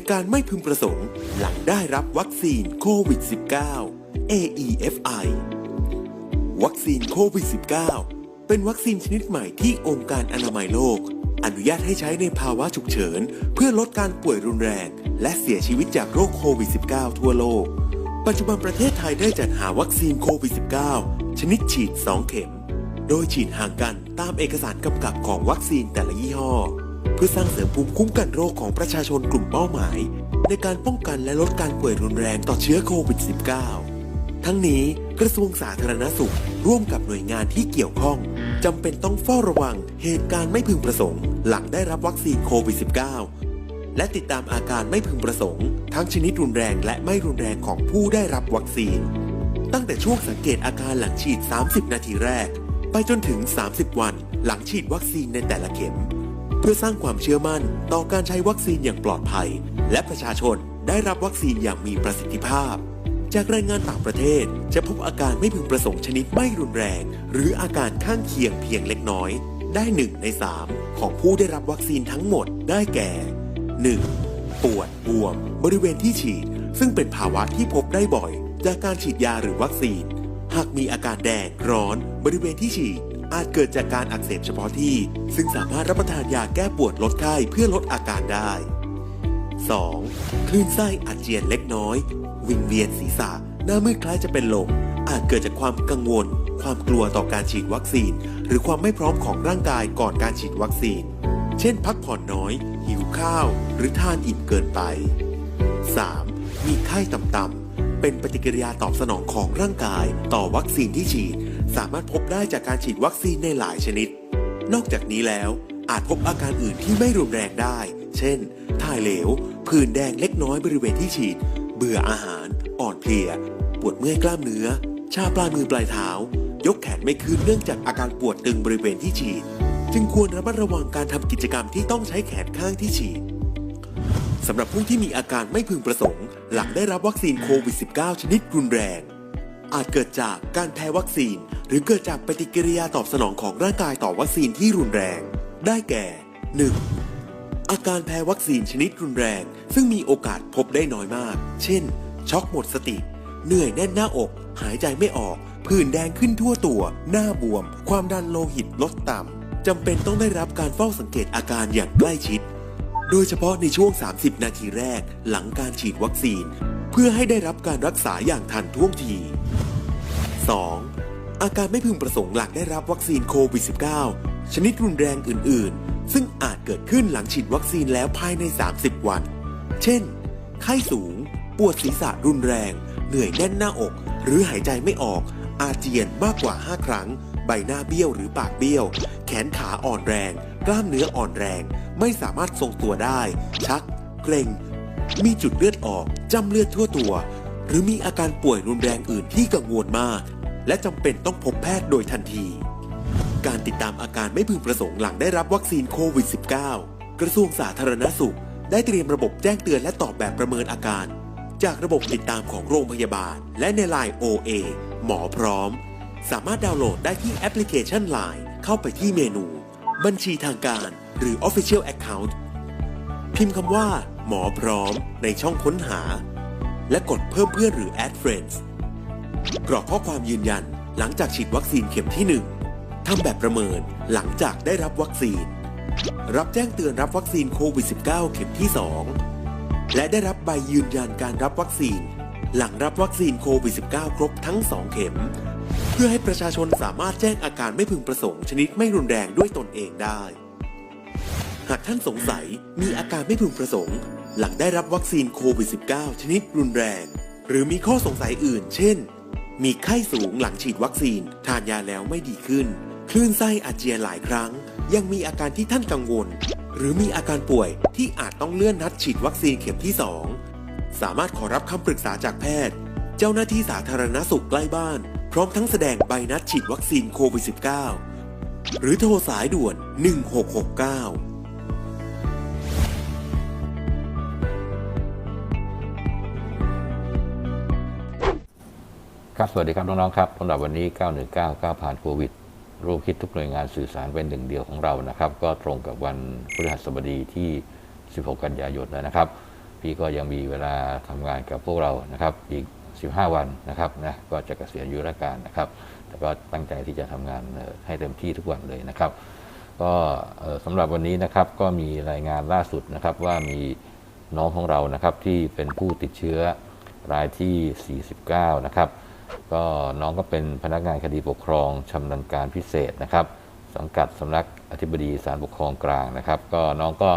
ตุการณ์ไม่พึงประสงค์ หลังได้รับวัคซีนโควิด -19 AEFI วัคซีนโควิด -19 เป็นวัคซีนชนิดใหม่ที่องค์การอนามัยโลก อนุญาตให้ใช้ในภาวะฉุกเฉิน เพื่อลดการป่วยรุนแรง และเสียชีวิตจากโรคโควิด -19 ทั่วโลก ปัจจุบันประเทศไทยได้จัดหาวัคซีนโควิด -19 ชนิดฉีด 2 เข็ม โดยฉีดห่างกันตามเอกสารกำกับของวัคซีนแต่ละยี่ห้อ เพื่อสร้างเสริมภูมิคุ้มกันโรคของประชาชนกลุ่มเป้าหมาย ในการป้องกันและลดการป่วยรุนแรงต่อเชื้อโควิด -19 ทั้งนี้กระทรวงสาธารณสุข ร่วมกับหน่วยงานที่เกี่ยวข้องจำเป็นต้องเฝ้าระวังเหตุการณ์ไม่พึงประสงค์ หลังได้รับวัคซีนโควิด -19 และติดตามอาการไม่พึงประสงค์ ทั้งชนิดรุนแรงและไม่รุนแรงของผู้ได้รับวัคซีน ตั้งแต่ช่วงสังเกตอาการหลังฉีด 30 นาทีแรก ไปจนถึง 30 วันหลังฉีดวัคซีนในแต่ละเข็ม เพื่อสร้างความเชื่อมั่นต่อการใช้วัคซีนอย่างปลอดภัย และประชาชนได้รับวัคซีนอย่างมีประสิทธิภาพ จากรายงานต่างประเทศจะพบอาการไม่พึงประสงค์ชนิดไม่รุนแรง หรืออาการข้างเคียงเพียงเล็กน้อย ได้1ใน3ของผู้ได้รับวัคซีนทั้งหมดได้แก่ 1. ปวดบวม บริเวณที่ฉีด ซึ่งเป็นภาวะที่พบได้บ่อย จากการฉีดยาหรือวัคซีน หากมีอาการแดงร้อน บริเวณที่ฉีด อาจเกิดจากการอักเสบเฉพาะที่ ซึ่งสามารถรับประทานยาแก้ปวดลดไข้เพื่อลดอาการได้ 2. คลื่นไส้อาเจียนเล็กน้อย วิงเวียนศีรษะ หน้ามืดคล้ายจะเป็นลม อาจเกิดจากความกังวล ความกลัวต่อการฉีดวัคซีน หรือความไม่พร้อมของร่างกายก่อนการฉีดวัคซีน เช่น พักผ่อนน้อย หิวข้าว หรือทานอิ่มเกินไป 3. มีไข้ต่ำๆเป็นปฏิกิริยาตอบสนองของร่างกายต่อวัคซีนที่ฉีด สามารถพบได้จากการฉีดวัคซีนในหลายชนิด นอกจากนี้แล้วอาจพบอาการอื่นที่ไม่รุนแรงได้ เช่น ถ่ายเหลว ผื่นแดงเล็กน้อยบริเวณที่ฉีด เบื่ออาหาร อ่อนเพลีย ปวดเมื่อยกล้ามเนื้อ ชาปลายมือปลายเท้า ยกแขนไม่ขึ้นเนื่องจากอาการปวดตึงบริเวณที่ฉีด จึงควรระมัดระวังการทำกิจกรรมที่ต้องใช้แขนข้างที่ฉีดสำหรับผู้ที่มีอาการไม่พึงประสงค์ หลังได้รับวัคซีนโควิด -19 ชนิดรุนแรง อาจเกิดจากการแพ้วัคซีน หรือเกิดจากปฏิกิริยาตอบสนองของร่างกายต่อวัคซีนที่รุนแรง ได้แก่ 1. อาการแพ้วัคซีนชนิดรุนแรง ซึ่งมีโอกาสพบได้น้อยมาก เช่น ช็อกหมดสติ เหนื่อยแน่นหน้าอก หายใจไม่ออก ผื่นแดงขึ้นทั่วตัว หน้าบวม ความดันโลหิตลดต่ำจำเป็นต้องได้รับการเฝ้าสังเกตอาการอย่างใกล้ชิด โดยเฉพาะในช่วง 30 นาทีแรกหลังการฉีดวัคซีน เพื่อให้ได้รับการรักษาอย่างทันท่วงที 2. อาการไม่พึงประสงค์หลังได้รับวัคซีนโควิด -19 ชนิดรุนแรงอื่น ๆ ซึ่งอาจเกิดขึ้นหลังฉีดวัคซีนแล้วภายใน 30 วัน เช่น ไข้สูง ปวดศีรษะรุนแรง เหนื่อยแน่นหน้าอก หรือหายใจไม่ออก อาเจียนมากกว่า 5 ครั้ง ใบหน้าเบี้ยวหรือปากเบี้ยว แขนขาอ่อนแรง กล้ามเนื้ออ่อนแรง ไม่สามารถทรงตัวได้ ชัก เกร็ง มีจุดเลือดออก จำเลือดทั่วตัว หรือมีอาการป่วยรุนแรงอื่นที่กังวลมาก และจำเป็นต้องพบแพทย์โดยทันที การติดตามอาการไม่พึงประสงค์หลังได้รับวัคซีนโควิด -19 กระทรวงสาธารณสุข ได้เตรียมระบบแจ้งเตือนและตอบแบบประเมินอาการ จากระบบติดตามของโรงพยาบาล และใน Line OA หมอพร้อม สามารถดาวน์โหลดได้ที่แอปพลิเคชัน Line เข้าไปที่เมนู บัญชีทางการ หรือ Official Account พิมพ์คำว่า หมอพร้อมในช่องค้นหา และกดเพิ่มเพื่อนหรือ Add Friends กรอกข้อความยืนยันหลังจากฉีดวัคซีนเข็มที่ 1 ทำแบบประเมินหลังจากได้รับวัคซีน รับแจ้งเตือนรับวัคซีนโควิด -19 เข็มที่ 2 และได้รับใบยืนยันการรับวัคซีน หลังรับวัคซีนโควิด -19 ครบทั้ง 2 เข็ม พื่อให้ประชาชนสามารถแจ้งอาการไม่พึงประสงค์ชนิดไม่รุนแรงด้วยตนเองได้ หากท่านสงสัยมีอาการไม่พึงประสงค์ หลังได้รับวัคซีนโควิด -19 ชนิดรุนแรง หรือมีข้อสงสัยอื่น เช่น มีไข้สูงหลังฉีดวัคซีน ทานยาแล้วไม่ดีขึ้น คลื่นไส้อาเจียนหลายครั้ง ยังมีอาการที่ท่านกังวล หรือมีอาการป่วยที่อาจต้องเลื่อนนัดฉีดวัคซีนเข็มที่ 2 สามารถขอรับคำปรึกษาจากแพทย์ เจ้าหน้าที่สาธารณสุขใกล้บ้าน ร้อมทั้งแสดงใบนัดฉีดวัคซีนโควิด -19 หรือโทรสายด่วน 1669ครับ สวัสดีครับ น้อง ๆ ครับสำหรับวันนี้ 919 9 ผ่านโควิดร่วมคิดทุกหน่วยงานสื่อสารเป็นหนึ่งเดียวของเรานะครับ ก็ตรงกับวันพฤหัสบดีที่ 16 กันยายนแล้วนะครับ พี่ก็ยังมีเวลาทำงานกับพวกเรานะครับ อีก 15 วันนะครับนะก็จะเกษียณอายุราชการนะครับแต่ก็ตั้งใจที่จะทำงานให้เต็มที่ทุกวันเลยนะครับ ก็เอ่อสำหรับวันนี้นะครับก็มีรายงานล่าสุดนะครับว่ามีน้องของเรานะครับที่เป็นผู้ติดเชื้อรายที่ 49 นะครับ ก็น้องก็เป็นพนักงานคดีปกครองชำนาญการพิเศษนะครับ สังกัดสำนักอธิบดีศาลปกครองกลางนะครับ ก็น้องก็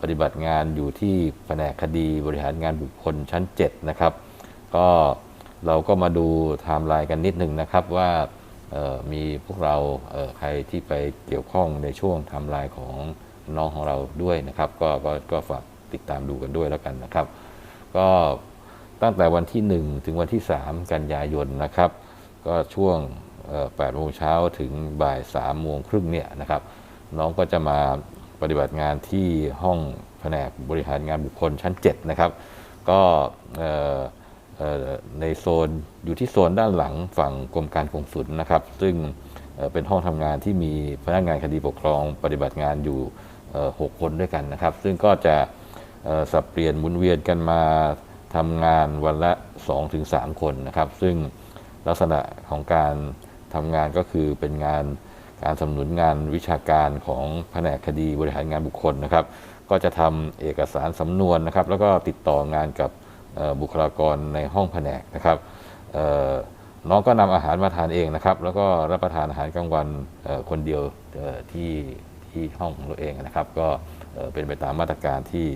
ปฏิบัติงานอยู่ที่แผนกคดีบริหารงานบุคคลชั้น 7 นะครับ ก็เราก็มาดูไทม์ไลน์กันนิดหนึ่งนะครับว่ามีพวกเราเใครที่ไปเกี่ยวข้องในช่วงไทม์ไลน์ของน้องของเราด้วยนะครับ ก็ก็ก็ฝากติดตามดูกันด้วยแล้วกันนะครับ ก็ตั้งแต่วันที่ 1 ถึงวันที่ 3 กันยายนนะครับ ก็ช่วง8โมงเช้าถึงบ่าย3โมงครึ่งเนี่ยนะครับ น้องก็จะมาปฏิบัติงานที่ห้องแผนกบริหารงานบุคคลชั้น 7 นะครับ ก็ ในโซนอยู่ที่โซนด้านหลังฝั่งกรมการกงสุลนะครับ ซึ่งเป็นห้องทำงานที่มีพนักงานคดีปกครองปฏิบัติงานอยู่เอ่อหกคนด้วยกันนะครับ ซึ่งก็จะสับเปลี่ยนหมุนเวียนกันมาทำงานวันละ 2-3 คนนะครับ ซึ่งลักษณะของการทำงานก็คือเป็นงานการสนับสนุนงานวิชาการของแผนกคดีบริหารงานบุคคลนะครับ ก็จะทำเอกสารสำนวนนะครับ แล้วก็ติดต่องานกับ บุคลากรในห้องแผนกนะครับน้องก็นำอาหารมาทานเองนะครับ แล้วก็รับประทานอาหารกลางวันคนเดียวที่ที่ห้องของตัวเองนะครับ ก็เป็นไปตามมาตรการที่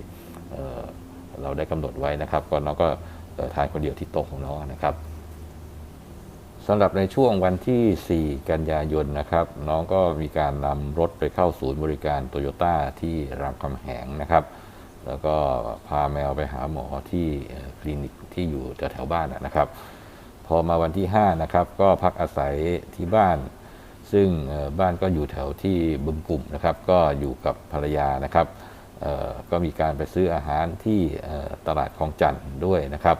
เราได้กำหนดไว้นะครับ ก็น้องก็ทานคนเดียวที่โต๊ะของน้องนะครับสำหรับในช่วงวันที่ 4 กันยายนนะครับ น้องก็มีการนำรถไปเข้าศูนย์บริการโตโยต้าที่รามคำแหงนะครับ แล้วก็พาแมวไปหาหมอที่คลินิกที่อยู่แถวๆบ้านนะครับ พอมาวันที่5นะครับก็พักอาศัยที่บ้าน ซึ่งบ้านก็อยู่แถวที่บึงกลุ่มนะครับ ก็อยู่กับภรรยานะครับก็มีการไปซื้ออาหารที่ตลาดคลองจันทน์ด้วยนะครับ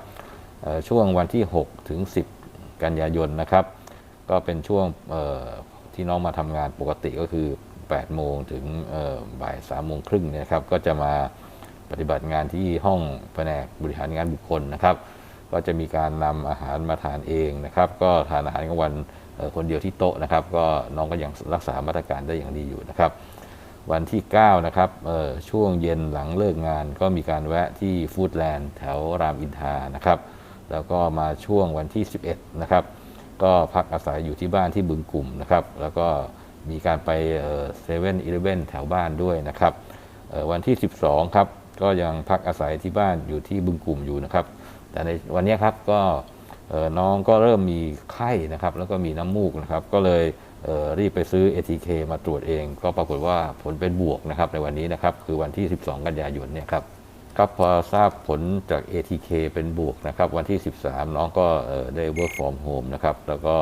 ช่วงวันที่ 6 ถึง 10 กันยายนนะครับ ก็เป็นช่วงที่น้องมาทำงานปกติก็คือ8โมงถึงเอ่อบ่าย3โมงครึ่งนะครับ ก็จะมา ปฏิบัติงานที่ห้องแผนกบริหารงานบุคคลนะครับ ก็จะมีการนำอาหารมาทานเองนะครับ ก็ทานอาหารกลางวันคนเดียวที่โต๊ะนะครับ ก็น้องก็ยังรักษามาตรการได้อย่างดีอยู่นะครับ วันที่ 9 นะครับช่วงเย็นหลังเลิกงาน ก็มีการแวะที่ฟู้ดแลนด์แถวรามอินทานะครับ แล้วก็มาช่วงวันที่ 11 นะครับ ก็พักอาศัยอยู่ที่บ้านที่บึงกลุ่มนะครับ แล้วก็มีการไปเซเว่นอีเลฟเว่นแถวบ้านด้วยนะครับวันที่ 12 ครับ ก็ยังพักอาศัยที่บ้านอยู่ที่บึงกลุ่มอยู่นะครับ แต่ในวันนี้ครับก็น้องก็เริ่มมีไข้นะครับ แล้วก็มีน้ำมูกนะครับ ก็เลยเรีบไปซื้อ ATK มาตรวจเอง ก็ปรากฏว่าผลเป็นบวกนะครับในวันนี้นะครับ คือวันที่ 12 กันยายนเนี่ยครับครับพอทราบผลจาก ATK เป็นบวกนะครับ วันที่ 13 น้องก็ได้ work from home นะครับ แล้วก็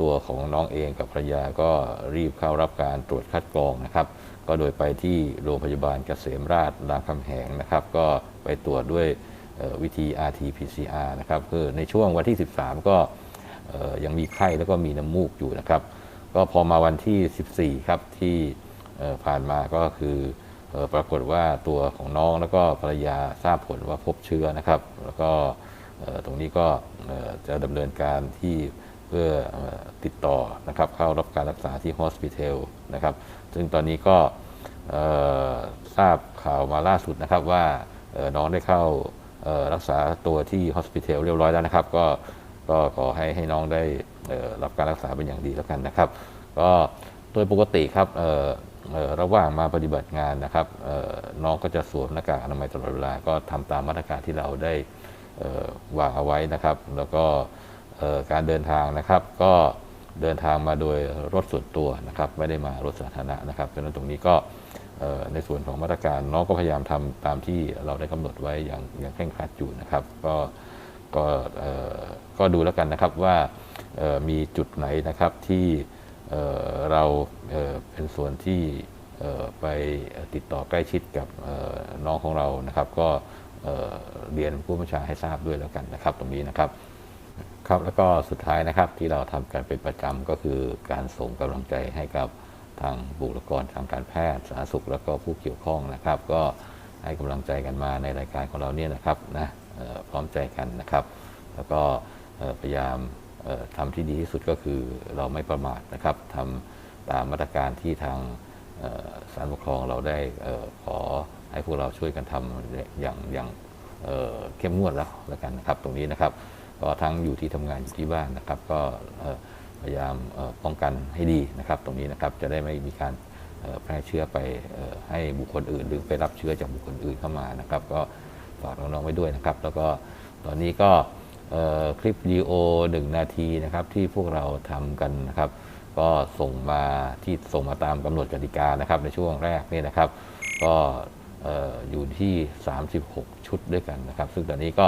ตัวของน้องเองกับภรรยาก็รีบเข้ารับการตรวจคัดกรองนะครับ ก็โดยไปที่โรงพยาบาลเกษมราชรามคำแหงนะครับ ก็ไปตรวจด้วยวิธี RT-PCR นะครับคือในช่วงวันที่ 13 ก็ยังมีไข้แล้วก็มีน้ำมูกอยู่นะครับ ก็พอมาวันที่ 14 ครับที่ผ่านมาก็คืออปรากฏว่าตัวของน้องแล้วก็ภรรยาทราบผลว่าพบเชื้อนะครับ แล้วก็ตรงนี้ก็จะดำเนินการที่ พื่อติดต่อนะครับเข้ารับการรักษาที่ฮอสพิทอลนะครับซึ่งตอนนี้ก็ทราบข่าวมาล่าสุดนะครับว่าน้องได้เข้ารักษาตัวที่ฮอสพิทอลเรียบร้อยแล้วนะครับ ก็ก็ขอให้ให้น้องได้รับการรักษาเป็นอย่างดีแล้วกันนะครับ ก็โดยปกติครับระหว่างมาปฏิบัติงานนะครับน้องก็จะสวมหน้ากากอนามัยตลอดเวลาก็ทำตามมาตรการที่เราได้วางเอาไว้นะครับ แล้วก็ การเดินทางนะครับก็เดินทางมาโดยรถส่วนตัวนะครับไม่ได้มารถสาธารณะนะครับเพราะฉะนั้นตรงนี้ก็ในส่วนของมาตรการน้องก็พยายามทำตามที่เราได้กำหนดไว้อย่างอย่างเคร่งครัดอยู่นะครับ ก็ก็ก็ดูแล้วกันนะครับว่ามีจุดไหนนะครับที่เเราเเป็นส่วนที่ไปติดต่อใกล้ชิดกับน้องของเรานะครับ ก็เรียนผู้บัญชาให้ทราบด้วยแล้วกันนะครับ ตรงนี้นะครับ ครับแล้วก็สุดท้ายนะครับที่เราทำกันเป็นประจำก็คือการส่งกำลังใจให้กับทางบุคลากรทางการแพทย์สาธารณสุขแล้วก็ผู้เกี่ยวข้องนะครับ ก็ให้กำลังใจกันมาในรายการของเราเนี่ยนะครับนะพร้อมใจกันนะครับ แล้วก็พยายามเอ่อทำที่ดีที่สุดก็คือเราไม่ประมาทนะครับทำตามมาตรการที่ทางเอ่อศาลปกครองเราได้ขอให้พวกเราช่วยกันทำอย่างอย่างเเข้มงวดแล้วแล้วกันนะครับ ตรงนี้นะครับ ก็ทั้งอยู่ที่ทำงานอยู่ที่บ้านนะครับ ก็พยายามป้องกันให้ดีนะครับ ตรงนี้นะครับจะได้ไม่มีการแพร่เชื้อไปอให้บุคคลอื่น หรือไปรับเชื้อจากบุคคลอื่นเข้ามานะครับ ก็ฝากน้องๆไว้ด้วยนะครับ แล้วก็ตอนนี้ก็คลิปวิดีโอหนึ่งนาทีนะครับที่พวกเราทำกันนะครับ ก็ส่งมาที่ส่งมาตามกำหนดกติกานะครับ ในช่วงแรกนี่นะครับ ก็อยู่ที่ 36 ชุดด้วยกันนะครับ ซึ่งตอนนี้ก็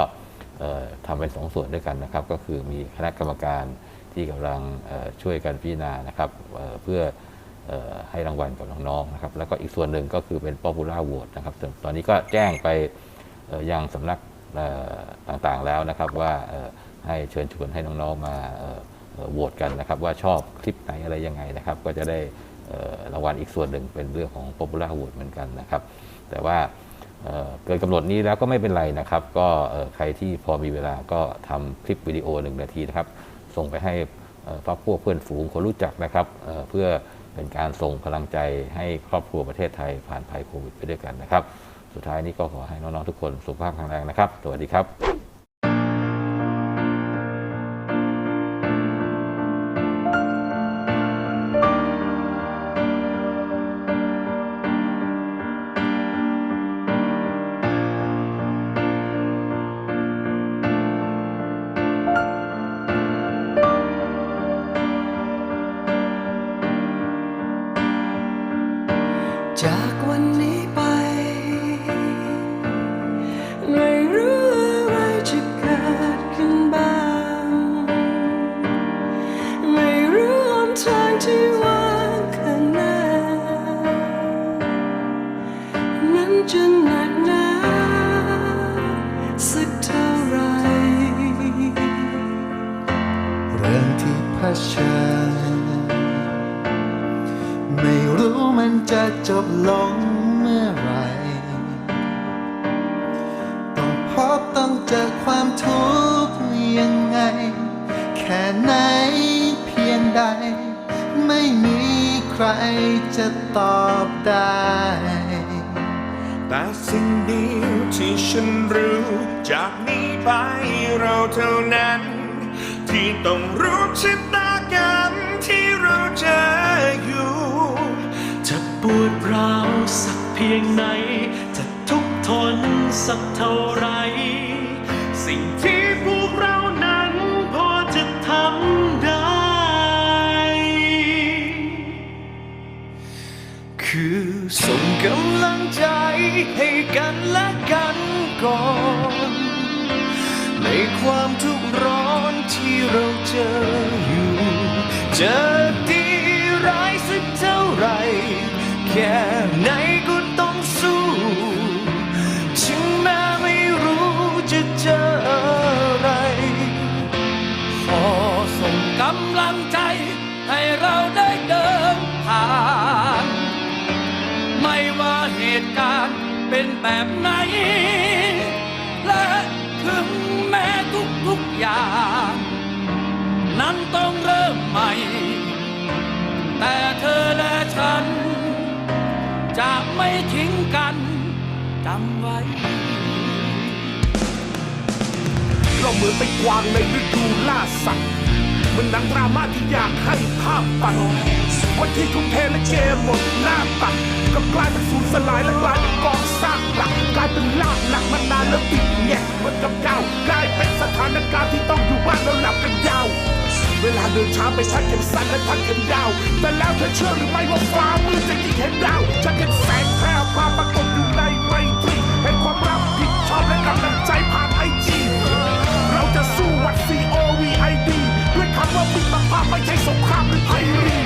ทำเป็นสองส่วนด้วยกันนะครับ ก็คือมีคณะกรรมการที่กำลังช่วยกันพิจารณานะครับเเพื่อให้รางวัลกับน้องๆนะครับ แล้วก็อีกส่วนหนึ่งก็คือเป็น popular vote นะครับ ตอนนี้ก็แจ้งไปยังสำนักต่างๆแล้วนะครับว่าให้เชิญชวนให้น้องๆมาโหวตกันนะครับ ว่าชอบคลิปไหนอะไรยังไงนะครับ ก็จะได้รางวัลอีกส่วนหนึ่งเป็นเรื่องของ popular vote เหมือนกันนะครับ แต่ว่า เเกินกำหนดนี้แล้วก็ไม่เป็นไรนะครับ ก็ใครที่พอมีเวลาก็ทำคลิปวิดีโอหนึ่งนาทีนะครับ ส่งไปให้พ่อพักพวกเพื่อนฝูงคนรู้จักนะครับเเพื่อเป็นการส่งพลังใจให้ครอบครัวประเทศไทยผ่านภัยโควิดไปด้วยกันนะครับ สุดท้ายนี้ก็ขอให้น้องๆทุกคนสุขภาพแข็งแรงนะครับ สวัสดีครับ ที่เผชิญไม่รู้มันจะจบลงเมื่อไหรต้องพบต้องเจอความทุกข์ยังไง แค่ไหนเพียงใด ไม่มีใครจะตอบได้ แต่สิ่งเดียวที่ฉันรู้ จากนี้ไปเราเท่านั้น ที่ต้องรู้ชะตากรรมที่เราเจออยู่ จะปวดร้าวสักเพียงไหน จะทุกข์ทนสักเท่าไร สิ่งที่พวกเรานั้นพอจะทำได้ คือส่งกำลังใจให้กันและกันก่อน ในความทุก เจำไว้เราเหมือนเป็นกวางในฤดูล่าสัตว์มือนหนังดราม่าที่อยากให้ภาพตัดวันที่ทุ่มเทและเกมหมดหน้าตัดก็กลายเป็นสูญสลายและกลายเป็นกองซากหลักกลายเป็นลากหลักมานานแล้วติดแงกเหมือนกับเก่ากลายเป็นสถานการณ์ที่ต้องอยู่บ้านแล้วหลับกันยาว เวลาเดินช้าไปชักเข็มสั้นและทักเข็มยาว แต่แล้วเธอเชื่อหรือไม่ว่าฟ้ามืดจะยิ่งเห็นดาวฉันเห็นแสงแพร่พาปรากฏ ไม่ใช่สงครามหรือไพรี